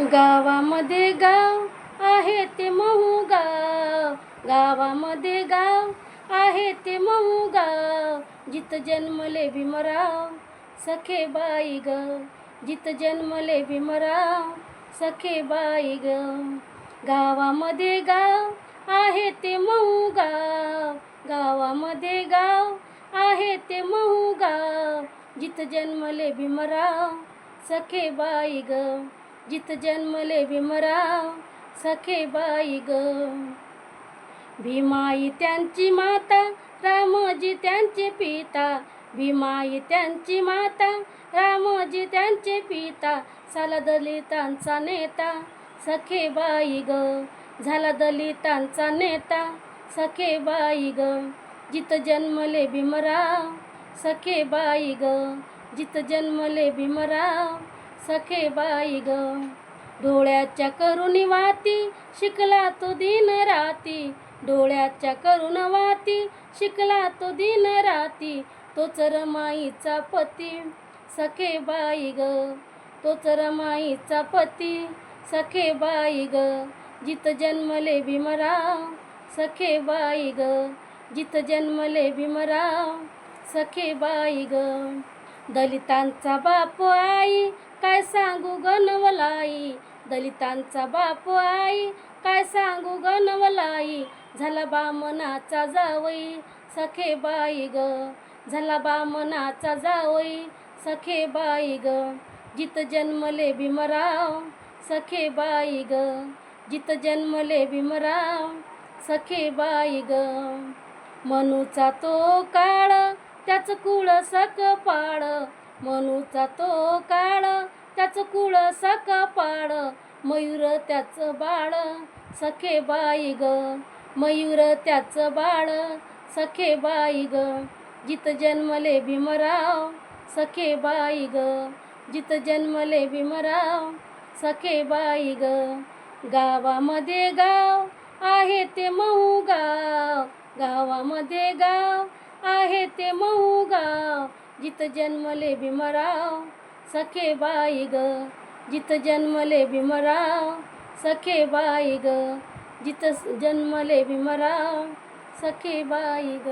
गावामध्ये गाव आहे ते महू गाव. गावामध्ये गाव आहे ते महू गाव. जित जन्मले भीमराव सखे बाई ग. जित जन्मले भीमराव सखे बाई ग. गावामध्ये गाव आहे ते महू गाव. गावामध्ये गाव आहे ते महू गाव. जित जन्मले भीमराव सखे बाई ग. जित जन्मले भीमराव सखे बाई ग. भीमाई त्यांची माता रामजी त्यांचे पिता. भीमाई त्यांची माता रामजी त्यांचे पिता. साला दलितांचा नेता सखे बाई ग. झाला दलितांचा नेता सखे बाई ग. जित जन्मले भीमराव सखे बाई ग. जित जन्मले भीमराव सखे बाई ग. डोळ्याच्या करुणी वाती शिकला तो दिन राती. डोळ्याच्या करुण वाती शिकला तो दिन राती. तोच रमाईचा पती सखे बाई ग. तोच रमाईचा पती सखे बाई ग. जित जन्मले भीमराव सखे बाई ग. जित जन्मले भीमराव सखे बाई ग. दलितांचा बाप आई काय सांगू गणवलाई? दलितांचा बाप आई काय सांगू गणवलाई? झाला बामनाचा जावई सखे बाई ग. झाला बामनाचा जावई सखे बाई ग. जित जन्मले भीमराव सखे बाई ग. जित जन्मले भीमराव सखे बाई ग. मनूचा तो काळ त्याचं कुळ सक पाड मनूचा तो काळ. त्याचं कुळ सक पाड मयूर त्याचं बाळ. सखे बाई ग मयूर त्याचं बाळ. सखे बाई ग जित जन्मले भीमराव. सखे बाई ग जित जन्मले भीमराव. सखे बाई ग गावामध्ये गाव आहे ते मऊ गाव. गावामध्ये गाव आहे ते मऊ गाव जित जन्मले भीमराव सखे बाई ग. जित जन्मले भीमराव सखे बाई ग. जित जन्मले भीमराव सखे बाई ग.